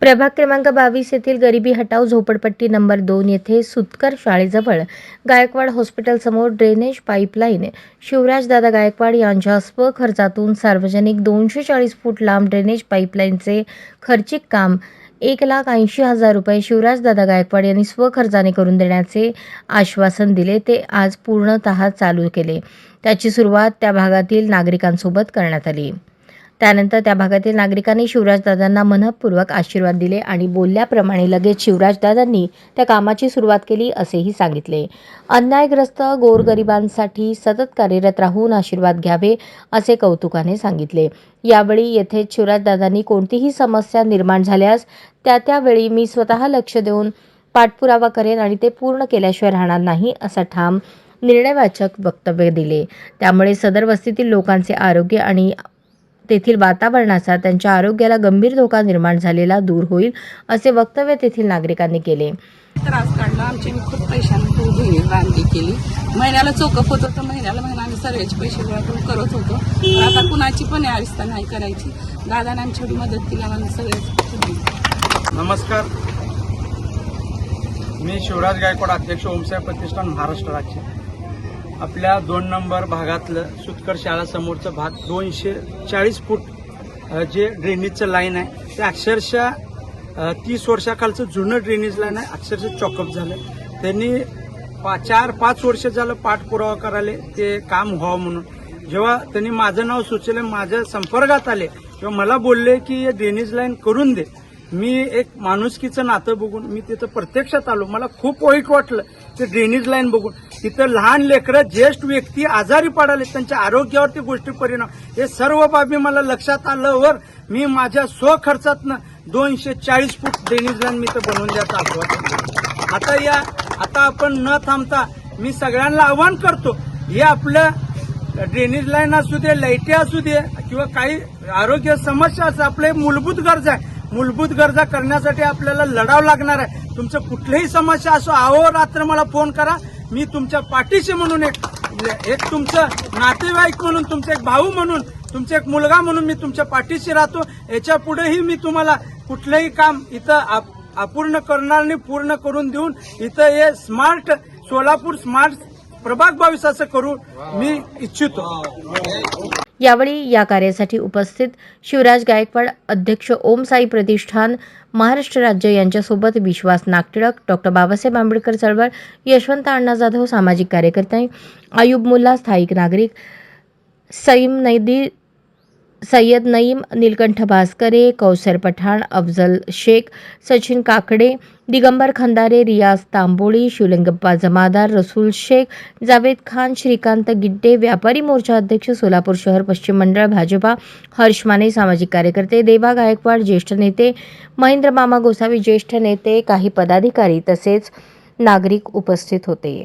प्रभाग क्रमांक बावीस येथील गरिबी हटाव झोपडपट्टी नंबर दोन येथे सुतकर शाळेजवळ गायकवाड हॉस्पिटलसमोर ड्रेनेज पाईपलाईन. शिवराजदादा गायकवाड यांच्या स्वखर्चातून सार्वजनिक दोनशे चाळीस फूट लांब ड्रेनेज पाईपलाईनचे खर्चिक काम एक लाख ऐंशी हजार रुपये शिवराजदादा गायकवाड यांनी स्वखर्चाने करून देण्याचे आश्वासन दिले. ते आज पूर्णतः चालू केले. त्याची सुरुवात त्या भागातील नागरिकांसोबत करण्यात आली. त्यानंतर त्या भागातील नागरिकांनी शिवराजदादांना मनपूर्वक आशीर्वाद दिले आणि बोलल्याप्रमाणे लगेच शिवराजदादांनी त्या कामाची सुरुवात केली असेही सांगितले. अन्यायग्रस्त गोरगरिबांसाठी सतत कार्यरत राहून आशीर्वाद घ्यावे असे कौतुकाने सांगितले. यावेळी येथे शिवराजदादांनी कोणतीही समस्या निर्माण झाल्यास त्या त्यावेळी मी स्वतः लक्ष देऊन पाठपुरावा करेन आणि ते पूर्ण केल्याशिवाय राहणार नाही असा ठाम निर्णयवाचक वक्तव्य दिले. त्यामुळे सदर वस्तीतील लोकांचे आरोग्य आणि तेथील वातावरणाचा त्यांच्या आरोग्याला गंभीर धोका निर्माण झालेला दूर होईल असे वक्तव्य तेथील नागरिकांनी केले. त्रास काढला आमची मी खूप पैशांनी बहिणी बांधली केली. महिन्याला चौकप होत होतं महिन्याला महिना आम्ही सर्वेचे पैसे गोळा करून करत होतो. पण आता कुणाची पण याविस्ता नाही करायची. दादाने आमची एवढी मदत केली आम्हाला सगळेच नमस्कार. मी शिवराज गायकवाड अध्यक्ष ओमसाहेब प्रतिष्ठान महाराष्ट्र राज्य. आपल्या दोन नंबर भागातलं सुतकर शाळासमोरचं भाग दोनशे चाळीस फूट जे ड्रेनेजचं लाईन आहे ते अक्षरशः तीस वर्षाखालचं जुनं ड्रेनेज लाईन आहे अक्षरशः चॉकअप झालं. त्यांनी पा चार पाच वर्ष झालं पाठपुरावा करायला ते काम व्हावं म्हणून. जेव्हा त्यांनी माझं नाव सुचलं माझ्या संपर्कात आले तेव्हा मला बोलले की हे ड्रेनेज लाईन करून दे. मी एक माणुसकीचं नातं बघून मी तिथं प्रत्यक्षात आलो. मला खूप वाईट वाटलं ते ड्रेनेज लाईन बघून. तिथं लहान लेकरं ज्येष्ठ व्यक्ती आजारी पडाले त्यांच्या आरोग्यावरती गोष्टी परिणाम. हे सर्व बाबी मला लक्षात आल्यावर मी माझ्या स्वखर्चातनं दोनशे चाळीस फूट ड्रेनेज लाईन मी तर बनवून द्यायचा आश्वासन आता या आता आपण न थांबता मी सगळ्यांना आव्हान करतो हे आपलं ड्रेनेज लाईन असू दे लाईटी असू दे किंवा काही आरोग्य समस्या असं आपल्या मूलभूत गरजा आहे. मूलभूत गरजा करण्यासाठी आपल्याला लढावं लागणार आहे. तुमचं कुठलीही समस्या असो अहोरात्र मला फोन करा. मी तुमच्या पाठीशी म्हणून एक एक तुमचं नातेवाईक म्हणून तुमचा एक भाऊ म्हणून तुमचा एक मुलगा म्हणून मी तुमच्या पाठीशी राहतो. याच्या पुढेही मी तुम्हाला कुठलंही काम इथं आप- अपूर्ण करणार नाही पूर्ण करून देऊन इथं हे स्मार्ट सोलापूर स्मार्ट प्रभाग बावीस असं करू मी इच्छितो. यावेळी या कार्यासाठी उपस्थित शिवराज गायकवाड अध्यक्ष ओम साई प्रतिष्ठान महाराष्ट्र राज्य यांच्यासोबत विश्वास नागटिळक डॉक्टर बाबासाहेब आंबेडकर चळवळ यशवंत अण्णा जाधव सामाजिक कार्यकर्ते आयुब मुल्ला स्थायिक नागरिक सईम नैदी सय्यद नईम नीलकंठ भास्करे कौसर पठाण अफजल शेख सचिन काकडे दिगंबर खंदारे रियाज तांबोळी शिवलिंगप्पा जमादार रसूल शेख जावेद खान श्रीकांत गिड्डे व्यापारी मोर्चा अध्यक्ष सोलापूर शहर पश्चिम मंडळ भाजपा हर्ष माने सामाजिक कार्यकर्ते देवा गायकवाड ज्येष्ठ नेते महेंद्र मामा गोसावी ज्येष्ठ नेते काही पदाधिकारी तसेच नागरिक उपस्थित होते.